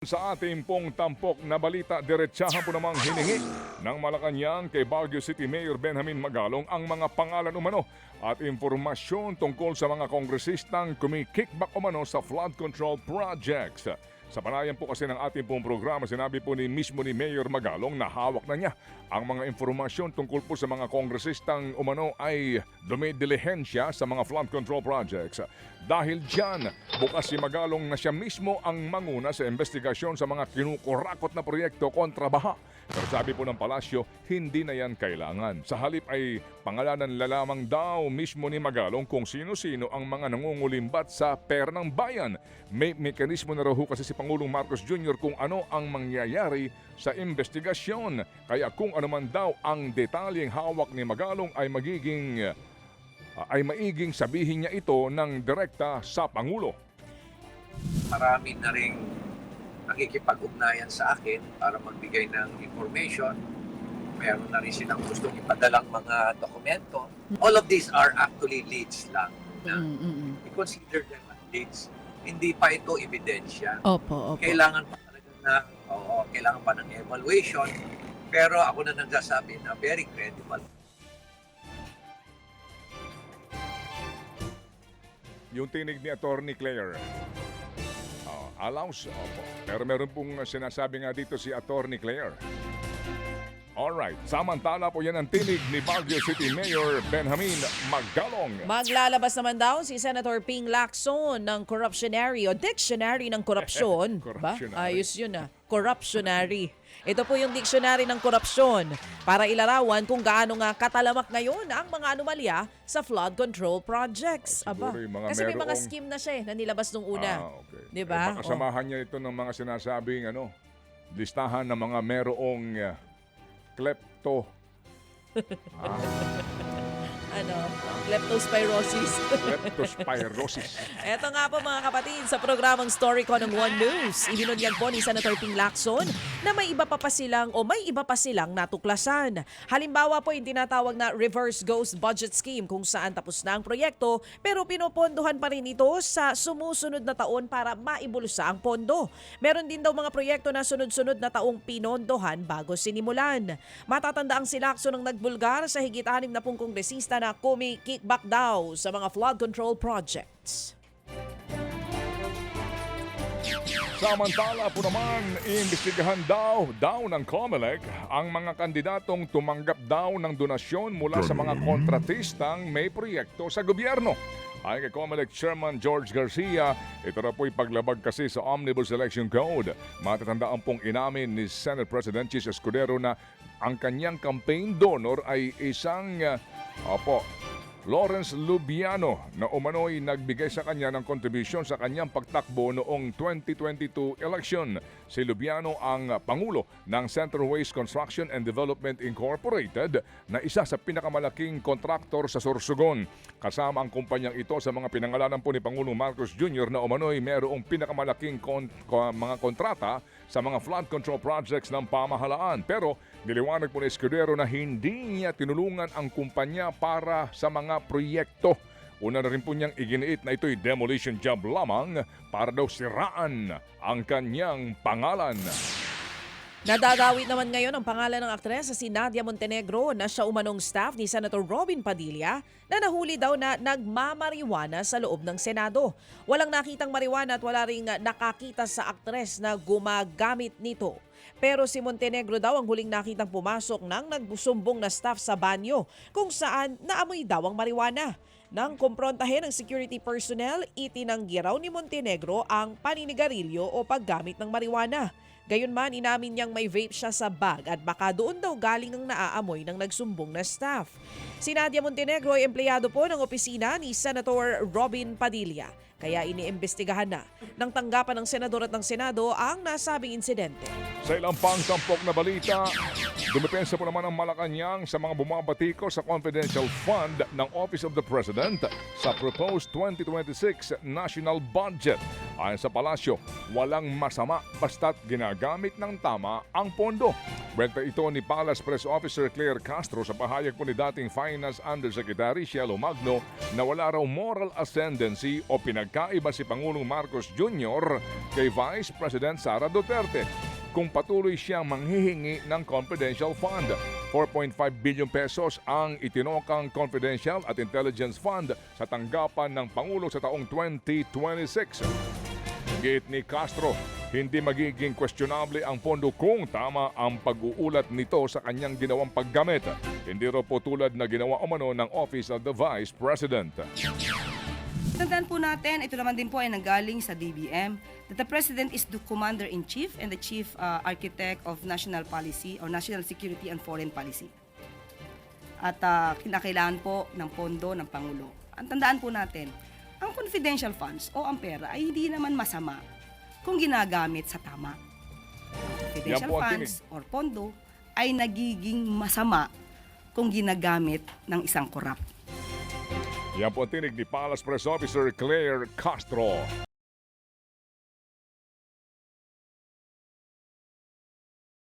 Sa ating pong tampok na balita, diretsahan po namang hiningi ng Malacanang kay Baguio City Mayor Benjamin Magalong ang mga pangalan umano at impormasyon tungkol sa mga kongresistang kumikickback umano sa flood control projects. Sa panayan po kasi ng ating pong programa, sinabi po ni mismo ni Mayor Magalong na hawak na niya ang mga informasyon tungkol po sa mga kongresistang umano ay dumidilihensya sa mga flood control projects. Dahil dyan, bukas si Magalong na siya mismo ang manguna sa investigasyon sa mga kinukurakot na proyekto kontra baha. Pero sabi po ng palasyo, hindi na yan kailangan. Sa halip ay pangalanan lalamang daw mismo ni Magalong kung sino-sino ang mga nangungulimbat sa pera ng bayan. May mekanismo na raw ho kasi si Pangulong Marcos Jr. kung ano ang mangyayari sa investigasyon. Kaya kung ano man daw ang detalyeng hawak ni Magalong ay magiging ay maiging sabihin niya ito ng direkta sa Pangulo. marami na rin nakikipag-ugnayan sa akin para magbigay ng information. Meron na rin silang gustong ipadalang mga dokumento. All of these are actually leads lang. Na Mm, mm, mm. we consider them as leads. Hindi pa ito ebidensya. Opo, opo. Kailangan pa talaga na, oo, kailangan pa ng evaluation. Pero ako na nagsasabi na very credible. Yung tinig ni Attorney Claire. Oh, allows, opo. Pero meron pong sinasabi nga dito si Attorney Claire. Alright, samantala po yan ang tinig ni Baguio City Mayor Benjamin Magalong. Maglalabas naman daw si Senator Ping Lacson ng corruptionary o dictionary ng korupsyon. ba? Corruptionary. Ayos yun ah. Corruptionary. Ito po yung dictionary ng korupsyon para ilarawan kung gaano nga katalamak ngayon ang mga anomalya sa flood control projects. Ah, siguro Aba. mga Kasi may mga merong- scheme na siya eh, na nilabas nung una. Ah, okay. Di ba? Eh, baka samahan niya ito ng mga sinasabing ano, listahan ng mga merong uh, klepto. Ah. Ano? Leptospirosis. Leptospirosis. Eto nga po mga kapatid, sa programang Story ko ng One News, ibinunyag po ni Senator Ping Lacson na may iba pa pa silang o may iba pa silang natuklasan. Halimbawa po yung tinatawag na Reverse Ghost Budget Scheme kung saan tapos na ang proyekto pero pinopondohan pa rin ito sa sumusunod na taon para maibulsa ang pondo. Meron din daw mga proyekto na sunod-sunod na taong pinondohan bago sinimulan. Matatanda ang si Lacson ang nagbulgar sa higit 60 kongresista na kumi-kickback daw sa mga flood control projects. Samantala po naman, iimbestigahan daw, daw ng COMELEC ang mga kandidatong tumanggap daw ng donasyon mula sa mga kontratistang may proyekto sa gobyerno. Ayon kay COMELEC Chairman George Garcia, ito na po'y paglabag kasi sa Omnibus Election Code. Matatandaan pong inamin ni Senate President Chis Escudero na ang kanyang campaign donor ay isang, uh, opo, Lawrence Lubiano na umano'y nagbigay sa kanya ng kontribusyon sa kanyang pagtakbo noong 2022 election. Si Lubiano ang pangulo ng Central Waste Construction and Development Incorporated na isa sa pinakamalaking kontraktor sa Sorsogon. Kasama ang kumpanyang ito sa mga pinangalanan po ni Pangulong Marcos Jr. na umano'y merong pinakamalaking kon- ko- mga kontrata sa mga flood control projects ng pamahalaan. Pero niliwanag po ni Escudero na hindi niya tinulungan ang kumpanya para sa mga proyekto. Una na rin po niyang iginiit na ito'y demolition job lamang para daw siraan ang kanyang pangalan. Nadadawit naman ngayon ang pangalan ng aktres sa si Nadia Montenegro na siya umanong staff ni Senator Robin Padilla na nahuli daw na nagmamariwana sa loob ng Senado. Walang nakitang mariwana at wala ring nakakita sa aktres na gumagamit nito. Pero si Montenegro daw ang huling nakitang pumasok ng nagbusumbong na staff sa banyo kung saan naamoy daw ang mariwana. Nang kumprontahin ng security personnel, itinanggi raw ni Montenegro ang paninigarilyo o paggamit ng mariwana. Gayunman, inamin niyang may vape siya sa bag at baka doon daw galing ang naaamoy ng nagsumbong na staff. Si Nadia Montenegro ay empleyado po ng opisina ni Senator Robin Padilla. Kaya iniimbestigahan na ng tanggapan ng senador at ng senado ang nasabing insidente. Sa ilang pang tampok na balita, dumepensa po naman ang Malacanang sa mga bumabatiko sa confidential fund ng Office of the President sa proposed 2026 national budget. Ayon sa palasyo, walang masama basta't ginagamit ng tama ang pondo. Kwenta ito ni Palace Press Officer Claire Castro sa pahayag po ni dating Finance Undersecretary Cielo Magno na wala raw moral ascendancy o pinagkaiba si Pangulong Marcos Jr. kay Vice President Sara Duterte kung patuloy siyang manghihingi ng confidential fund. 4.5 billion pesos ang itinokang confidential at intelligence fund sa tanggapan ng Pangulo sa taong 2026. Gate ni Castro, hindi magiging questionable ang pondo kung tama ang pag-uulat nito sa kanyang ginawang paggamit. Hindi raw po tulad na ginawa umano ng Office of the Vice President. Tandaan po natin, ito naman din po ay nanggaling sa DBM, that the President is the Commander-in-Chief and the Chief uh, Architect of National Policy or National Security and Foreign Policy. At uh, kinakailangan po ng pondo ng Pangulo. Ang tandaan po natin, ang confidential funds o ang pera ay hindi naman masama kung ginagamit sa tama. Ang confidential ang funds or pondo ay nagiging masama kung ginagamit ng isang korap. Yan po ang tinig ni Palace Press Officer Claire Castro.